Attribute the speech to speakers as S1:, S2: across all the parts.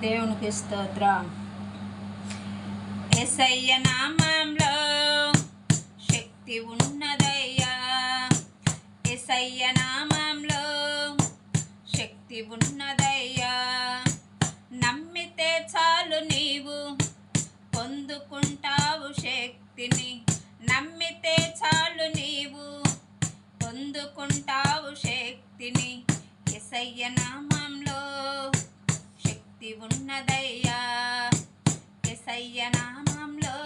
S1: దేవునికి స్తోత్ర. ఎసయ్య నామంలో శక్తి ఉన్నదయ్యా. ఎసయ్య నామంలో శక్తి ఉన్నదయ్యా. నమ్మితే చాలు నీవు పొందుకుంటావు శక్తిని. నమ్మితే చాలు నీవు పొందుకుంటావు శక్తిని. ఎసయ్య నామ శక్తి ఉన్నదయ్యా. ఎసయ్య నామంలో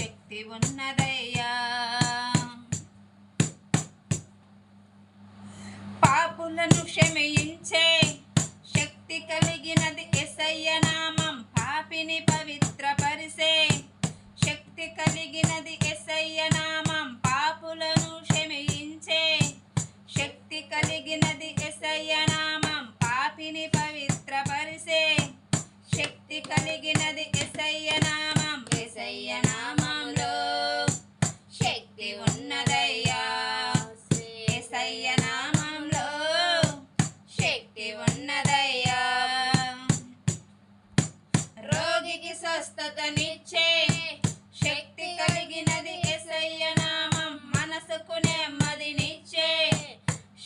S1: శక్తి ఉన్నదయ్యా. పాపులను క్షమించే శక్తి కలిగినది ఎసయ్య నామం. పాపిని పవిత్రపరిసే శక్తి కలిగినది ఎసయ్య నామం. స్వస్థతనిచ్చే శక్తి కలిగినది ఎసయ్య నామం. మనసుకు నెమ్మదినిచ్చే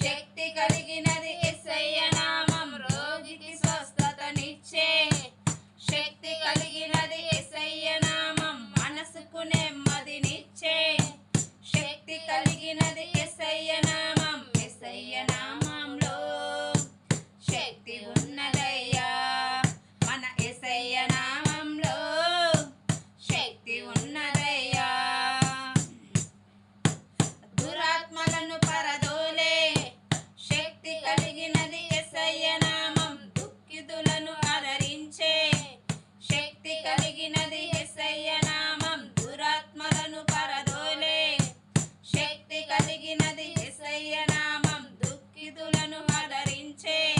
S1: శక్తి కలిగినది ఎసయ్య నామం. రోగికి స్వస్థతనిచ్చే శక్తి కలిగినది ఎసయ్య నామం. మనసుకు నెమ్మదినిచ్చే శక్తి కలిగినది ఎసయ్య నామం. ఎసయ్య నామం కలిగినది ఎసయ్య నామం. దుఃఖితులను హడరించే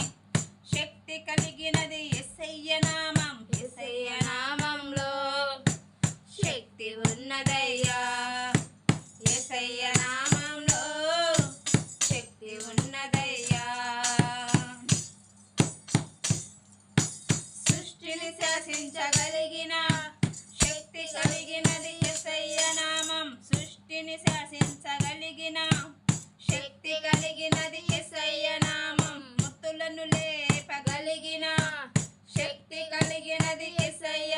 S1: శక్తి కలిగినది ఎసయ్య నామం. ఎసయ్య నామంలో శక్తి ఉన్నదయ్యా. ఎసయ్య నామంలో శక్తి ఉన్నదయ్యా. సృష్టిని శాసించగలిగిన శక్తి కలిగినది ఎసయ్య నామం. సృష్టిని శాసించగలిగిన శక్తి కలిగినది నామం. ముత్తులను లేపగలిగిన శక్తి కలిగినది ఎసయ్య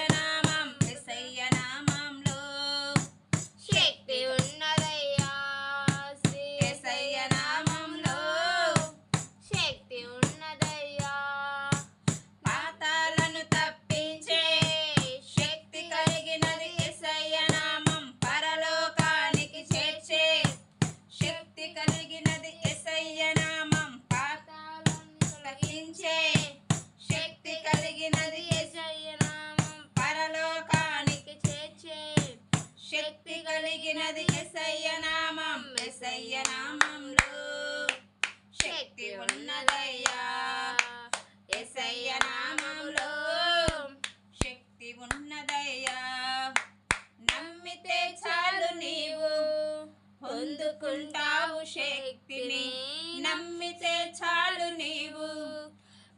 S1: కలిగినది ఎసయ్య నామం. పరలోకానికి చేర్చే శక్తి కలిగినది ఎసయ్య నామం. ఎసయ్య నామంలో శక్తి ఉన్నదయ్యా. ఎసయ్య నామంలో శక్తి ఉన్నదయ్యా. నమ్మితే చాలు నీవు. పొందుకుంటావు శక్తిని.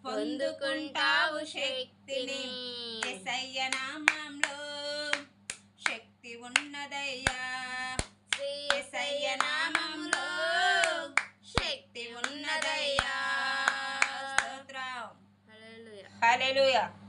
S1: పొందుకుంటావు శక్తిని. ఎసయ్య నామంలో శక్తి ఉన్నదయ్యా.
S2: శ్రీ
S1: ఎసయ్య నామంలో శక్తి ఉన్నదయ్యా. హల్లెలూయా.